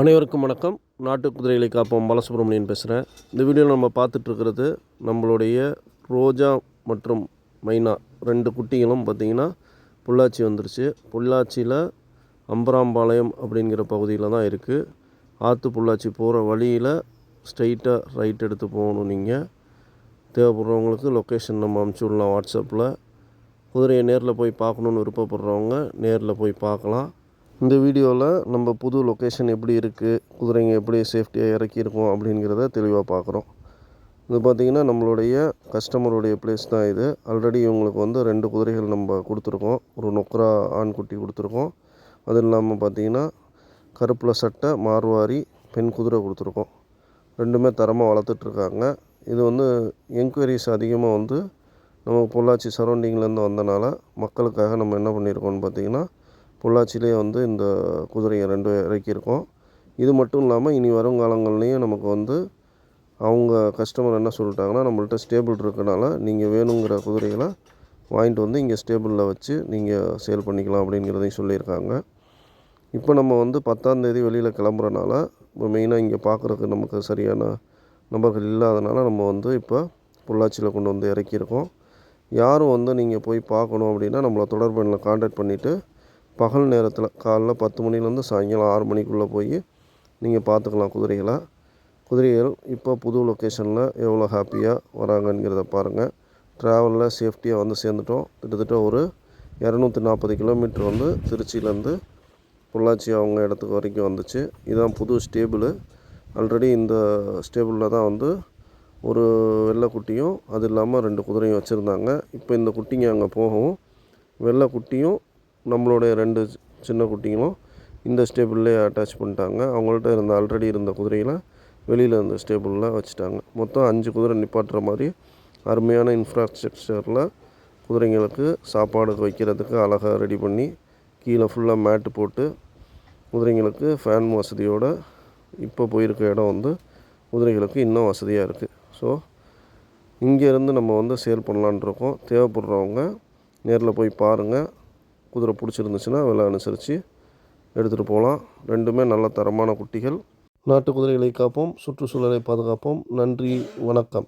அனைவருக்கும் வணக்கம். நாட்டு குதிரைகளை காப்போம். பாலசுப்ரமணியன் பேசுகிறேன் இந்த வீடியோவில் நம்ம பார்த்துட்ருக்கிறது நம்மளுடைய ரோஜா மற்றும் மைனா ரெண்டு குட்டிகளும் பார்த்திங்கன்னா பொள்ளாச்சி வந்துருச்சு. பொள்ளாச்சியில் அம்பராம்பாளையம் அப்படிங்கிற பகுதியில் தான் இருக்குது ஆற்று பொள்ளாச்சி போகிற வழியில் ஸ்ட்ரைட்டாக ரைட் எடுத்து போகணும் நீங்கள் தேவைப்படுறவங்களுக்கு லொக்கேஷன் நம்ம அமுச்சு விடலாம் வாட்ஸ்அப்பில் குதிரையை நேரில் போய் பார்க்கணுன்னு விருப்பப்படுறவங்க நேரில் போய் பார்க்கலாம். இந்த வீடியோவில் நம்ம புது லொக்கேஷன் எப்படி இருக்குது குதிரைங்க எப்படி சேஃப்டியாக இறக்கியிருக்கோம் அப்படிங்கிறத தெளிவாக பார்க்குறோம் இது பார்த்திங்கன்னா நம்மளுடைய கஸ்டமருடைய பிளேஸ் தான் இது. ஆல்ரெடி இவங்களுக்கு வந்து ரெண்டு குதிரைகள் நம்ம கொடுத்துருக்கோம். ஒரு நொக்ரா ஆண்குட்டி கொடுத்துருக்கோம். அது இல்லாமல் பார்த்திங்கன்னா கருப்பில் சட்டை மார்வாரி பெண் குதிரை கொடுத்துருக்கோம். ரெண்டுமே தரமாக வளர்த்துட்ருக்காங்க இது வந்து என்கொயரிஸ் அதிகமாக வந்து நம்ம பொள்ளாச்சி சரௌண்டிங்லேருந்து வந்தனால மக்களுக்காக நம்ம என்ன பண்ணியிருக்கோம்னு பார்த்திங்கன்னா பொள்ளாச்சியிலே வந்து இந்த குதிரையை ரெண்டு இறக்கியிருக்கோம். இது மட்டும் இல்லாமல் இனி வருங்காலங்கள்லேயும் நமக்கு வந்து அவங்க கஸ்டமர் என்ன சொல்லிட்டாங்கன்னா நம்மள்ட்ட ஸ்டேபிள் இருக்கனால நீங்கள் வேணுங்கிற குதிரைகளை வாங்கிட்டு வந்து இங்கே ஸ்டேபிளில் வச்சு நீங்கள் சேல் பண்ணிக்கலாம் அப்படிங்கிறதையும் சொல்லியிருக்காங்க. இப்போ நம்ம வந்து பத்தாந்தேதி வெளியில் கிளம்புறனால இப்போ மெயினாக இங்கே பார்க்குறதுக்கு நமக்கு சரியான நபர்கள் இல்லாதனால நம்ம வந்து இப்போ பொள்ளாச்சியில் கொண்டு வந்து இறக்கியிருக்கோம். யாரும் வந்து நீங்கள் போய் பார்க்கணும் அப்படின்னா நம்மளை தொடர்பு எண்ணில் காண்டாக்ட் பண்ணிவிட்டு பகல் நேரத்தில் காலைல பத்து மணிலேருந்து சாயங்காலம் ஆறு மணிக்குள்ளே போய் நீங்கள் பார்த்துக்கலாம் குதிரைகளை. குதிரைகள் இப்போ புது லொக்கேஷனில் எவ்வளோ ஹாப்பியாக வராங்கங்கிறத பாருங்கள் ட்ராவலில் சேஃப்டியாக வந்து சேர்ந்துட்டோம். கிட்டத்தட்ட ஒரு இரநூத்தி நாற்பது கிலோமீட்டர் வந்து திருச்சியிலேருந்து பொள்ளாச்சி அவங்க இடத்துக்கு வரைக்கும் வந்துச்சு. இதுதான் புது ஸ்டேபிள் ஆல்ரெடி இந்த ஸ்டேபிளில் தான் வந்து ஒரு வெள்ளைக்குட்டியும் அது இல்லாமல் ரெண்டு குதிரையும் வச்சுருந்தாங்க. இப்போ இந்த குட்டிங்க அங்கே போகவும் வெள்ளைக்குட்டியும் நம்மளுடைய ரெண்டு சின்ன குட்டிங்களும் இந்த ஸ்டேபிள்லேயே அட்டாச் பண்ணிட்டாங்க. அவங்கள்ட்ட இருந்த ஆல்ரெடி இருந்த குதிரைகளை வெளியில் இருந்த ஸ்டேபிளில் வச்சுட்டாங்க. மொத்தம் அஞ்சு குதிரை நிப்பாட்டுற மாதிரி அருமையான இன்ஃப்ராஸ்ட்ரக்சரில் குதிரைங்களுக்கு சாப்பாடு வைக்கிறதுக்கு அழகாக ரெடி பண்ணி கீழே ஃபுல்லாக மேட்டு போட்டு குதிரைங்களுக்கு ஃபேன் வசதியோடு இப்போ போயிருக்க இடம் வந்து குதிரைகளுக்கு இன்னும் வசதியாக இருக்குது ஸோ இங்கேருந்து நம்ம வந்து சேல் பண்ணலான் இருக்கோம். தேவைப்படுறவங்க நேரில் போய் பாருங்கள் குதிரை பிடிச்சிருந்துச்சுன்னா விலை அனுசரித்து எடுத்துகிட்டு போகலாம். ரெண்டுமே நல்ல தரமான குட்டிகள். நாட்டு குதிரைகளை காப்போம். சுற்றுச்சூழலை பாதுகாப்போம். நன்றி. வணக்கம்.